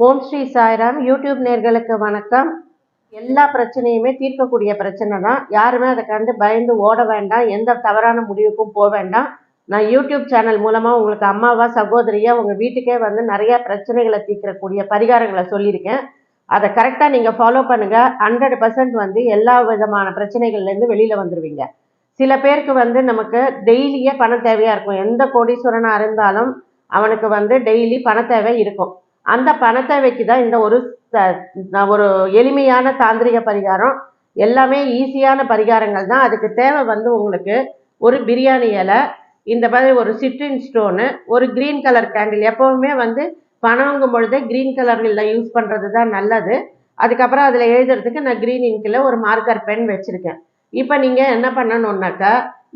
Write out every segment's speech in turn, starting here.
ஓம் Sri Sairam. YouTube நேர்களுக்கு வணக்கம். எல்லா பிரச்சனையுமே தீர்க்கக்கூடிய பிரச்சனை தான். யாருமே அதை கண்டு பயந்து ஓட வேண்டாம். எந்த தவறான முடிவுக்கும் போக வேண்டாம். நான் யூடியூப் சேனல் மூலமாக உங்களுக்கு அம்மாவா சகோதரியா உங்கள் வீட்டுக்கே வந்து நிறைய பிரச்சனைகளை தீர்க்கக்கூடிய பரிகாரங்களை சொல்லியிருக்கேன். அதை கரெக்டாக நீங்கள் ஃபாலோ பண்ணுங்கள் ஹண்ட்ரட் பர்சன்ட் வந்து எல்லா விதமான பிரச்சனைகள்லேருந்து வெளியில் வந்துடுவீங்க சில பேருக்கு வந்து நமக்கு டெய்லியே பணம் தேவையாக இருக்கும். எந்த கோடீஸ்வரனாக இருந்தாலும் அவனுக்கு வந்து டெய்லி பண தேவை இருக்கும். அந்த பணத்தை வைக்கி தான் இந்த ஒரு ஒரு எளிமையான தாந்திரிக பரிகாரம் எல்லாமே ஈஸியான பரிகாரங்கள் தான் அதுக்கு தேவை வந்து உங்களுக்கு ஒரு பிரியாணி இலை இந்த மாதிரி ஒரு சிட்ரின் ஸ்டோனு ஒரு க்ரீன் கலர் கேண்டில். எப்போவுமே வந்து பணங்கும் பொழுதே க்ரீன் கலரில் யூஸ் பண்ணுறது தான் நல்லது. அதுக்கப்புறம் அதில் எழுதுறதுக்கு நான் க்ரீன் இங்கில் ஒரு மார்க்கர் பென் வச்சுருக்கேன். இப்போ நீங்கள் என்ன பண்ணணுன்னாக்கா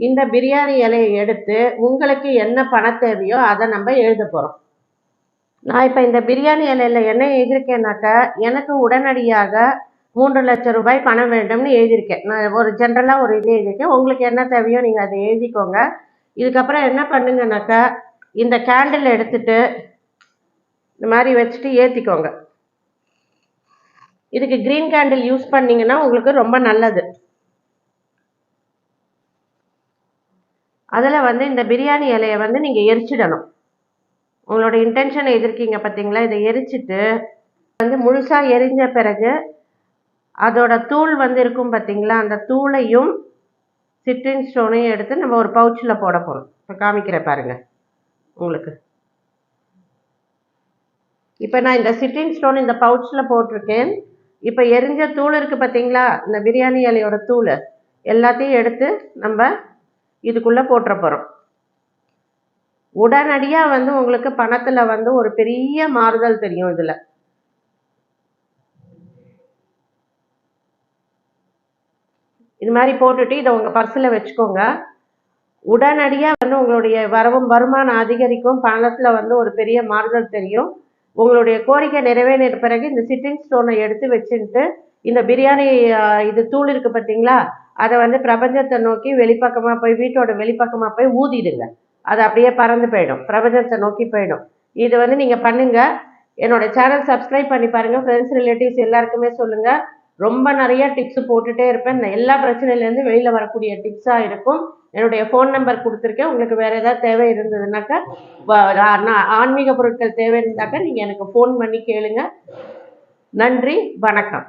இந்த பிரியாணி இலையை எடுத்து உங்களுக்கு என்ன பண தேவையோ அதை நம்ம எழுத போகிறோம் நான் இப்போ இந்த பிரியாணி இலையில என்ன எழுதியிருக்கேன்னாக்கா எனக்கு உடனடியாக மூன்று லட்சம் ரூபாய் பணம் வேண்டும்னு எழுதியிருக்கேன். நான் ஒரு ஜென்ரலாக ஒரு இது எழுதியிருக்கேன். உங்களுக்கு என்ன தேவையோ நீங்கள் அதை எழுதிக்கோங்க. இதுக்கப்புறம் என்ன பண்ணுங்கனாக்கா இந்த கேண்டில் எடுத்துட்டு இந்த மாதிரி வச்சுட்டு ஏற்றிக்கோங்க இதுக்கு க்ரீன் கேண்டில் யூஸ் பண்ணீங்கன்னா உங்களுக்கு ரொம்ப நல்லது. அதில் வந்து இந்த பிரியாணி இலையை வந்து நீங்கள் எரிச்சிடணும். உங்களோட இன்டென்ஷன் எதிர்க்கீங்க பார்த்தீங்களா இதை எரிச்சிட்டு வந்து முழுசாக எரிஞ்ச பிறகு அதோட தூள் வந்து இருக்கும் பார்த்தீங்களா அந்த தூளையும் சிட்ரின் ஸ்டோனையும் எடுத்து நம்ம ஒரு பவுச்சில் போட போகிறோம் இப்போ காமிக்கிறேன் பாருங்கள் உங்களுக்கு. இப்போ நான் இந்த சிட்ரின் ஸ்டோன் இந்த பவுச்சில் போட்டிருக்கேன். இப்போ எரிஞ்ச தூள் இருக்குது பார்த்தீங்களா இந்த பிரியாணி இலையோட தூள். எல்லாத்தையும் எடுத்து நம்ம இதுக்குள்ளே போட்டுற போகிறோம் உடனடியாக வந்து உங்களுக்கு பணத்தில் வந்து ஒரு பெரிய மாறுதல் தெரியும் இதில். இது மாதிரி போட்டுட்டு இதை உங்கள் பர்ஸில் வச்சுக்கோங்க. உடனடியாக வந்து உங்களுடைய வரவும் வருமானம் அதிகரிக்கும் பணத்தில் வந்து ஒரு பெரிய மாறுதல் தெரியும். உங்களுடைய கோரிக்கை நிறைவேறின பிறகு இந்த சிட்டிங் ஸ்டோனை எடுத்து வச்சுட்டு இந்த பிரியாணி இது தூள் இருக்குது பார்த்தீங்களா? அதை வந்து பிரபஞ்சத்தை நோக்கி வெளிப்பக்கமாக போய் வீட்டோட வெளிப்பக்கமாக போய் ஊதிடுங்க. அது அப்படியே பறந்து போயிடும். பிரபஞ்சத்தை நோக்கி போயிடும். இது வந்து நீங்கள் பண்ணுங்க. என்னோட சேனல் சப்ஸ்கிரைப் பண்ணி பாருங்கள் ஃப்ரெண்ட்ஸ் ரிலேட்டிவ்ஸ் எல்லாருக்குமே சொல்லுங்க. ரொம்ப நிறைய டிப்ஸ் போட்டுட்டே இருப்பேன். நான் எல்லா பிரச்சனையிலேருந்து வெளியில் வரக்கூடிய டிப்ஸாக இருக்கும். என்னுடைய ஃபோன் நம்பர் கொடுத்துருக்கேன். உங்களுக்கு வேறு ஏதாவது தேவை இருந்ததுனாக்கா வ- நான் ஆன்மீக பொருட்கள் தேவை இருந்தாக்கா நீங்கள் எனக்கு ஃபோன் பண்ணி கேளுங்க. நன்றி. வணக்கம்.